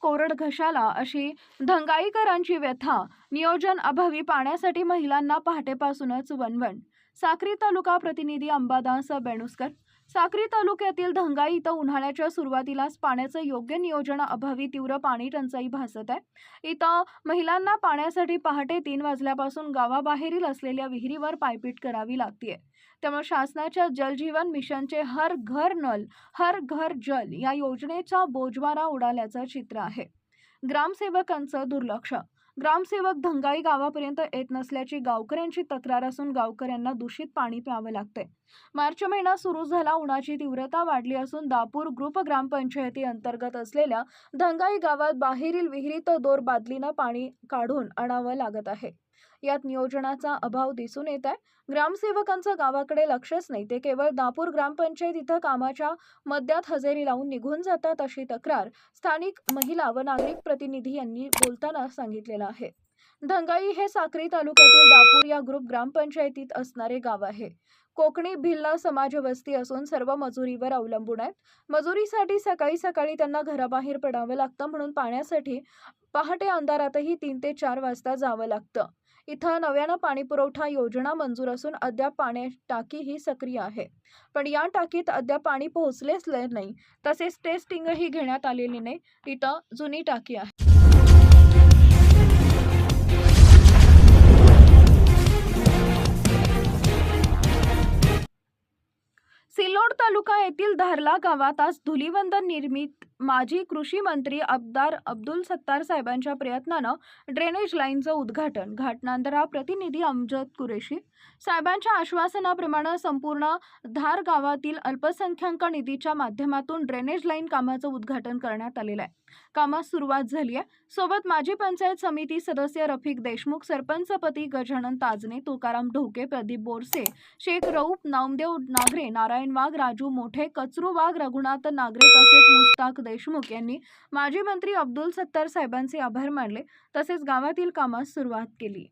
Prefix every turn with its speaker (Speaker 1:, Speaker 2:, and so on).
Speaker 1: कोरड घशाला अशी धंगाईकरांची व्यथा नियोजन अभावी पाण्यासाठी महिलांना पहाटेपासूनच वणवण. साक्री तालुका प्रतिनिधी अंबादास बेणुसकर साक्री तालुक्यातील धंगाई इथं उन्हाळ्याच्या सुरुवातीलाच पाण्याचं योग्य नियोजन अभावी तीव्र पाणी टंचाई भासत आहे. इथं महिलांना पाण्यासाठी पहाटे तीन वाजल्यापासून गावाबाहेरील असलेल्या विहिरीवर पायपीट करावी लागते त्यामुळे शासनाच्या जलजीवन मिशनचे हर घर नल हर घर जल या योजनेचा बोजवारा उडाल्याचं चित्र आहे. ग्रामसेवकांचं दुर्लक्ष ग्रामसेवक धंगाई गावापर्यंत येत नसल्याची गावकऱ्यांची तक्रार असून गावकऱ्यांना दूषित पाणी प्यावं लागतंय. मार्च महिना सुरू झाला उन्हाची तीव्रता वाढली असून दापूर ग्रुप ग्रामपंचायती अंतर्गत असलेल्या धंगाई गावात बाहेरील विहिरीत दोर बादलीनं पाणी काढून आणावं लागत आहे. यात नियोजनाचा अभाव दिसून येत आहे. ग्रामसेवकांचं गावाकडे लक्षच नाही ते केवळ दापूर ग्रामपंचायत इथं कामाच्या मध्यात हजेरी लावून निघून जातात अशी तक्रार स्थानिक महिला व नागरिक प्रतिनिधी यांनी बोलताना सांगितलेलं आहे. धंगाई हे साक्री तालुक्यातील दापूर या ग्रुप ग्रामपंचायतीत असणारे गाव आहे. कोकणी भिल्ल समाज वस्ती असून सर्व मजुरीवर अवलंबून आहेत. मजुरीसाठी सकाळी सकाळी त्यांना घराबाहेर पडावं लागतं म्हणून पाण्यासाठी पहाटे अंधारातही तीन ते चार वाजता जावं लागतं. इथं नव्यानं पाणीपुरवठा योजना मंजूर असून अद्याप पाण्या टाकी ही सक्रिय आहे. पण या टाकीत अद्याप पाणी पोहोचलेच नाही. तसेच टेस्टिंगही घेण्यात आलेली नाही. इथं जुनी टाकी आहे. सिल्लोड तालुका येथील धारला गावात आज धुलीवंदन निर्मित माजी कृषी मंत्री अब्दार अब्दुल सत्तार साहेबांच्या प्रयत्नानं ड्रेनेज लाईनचं उद्घाटन. घाटनांदरा प्रतिनिधी अमजद कुरेशी. साहेबांच्या आश्वासनाप्रमाणे संपूर्ण धार गावातील अल्पसंख्याक निधीच्या माध्यमातून ड्रेनेज लाईन कामाचं उद्घाटन करण्यात आलेलं आहे. कामास सुरुवात झाली आहे सोबत माजी पंचायत समिती सदस्य रफिक देशमुख सरपंचपती गजानन ताजने तुकाराम ढोके प्रदीप बोरसे शेख रऊप नामदेव नागरे नारायण वाघ राजू मोठे कचरू वाघ रघुनाथ नागरे तसेच मुस्ताक देश देशमुख यांनी माजी मंत्री अब्दुल सत्तार साहेबांचे आभार मानले तसेच गावातील कामास सुरुवात केली.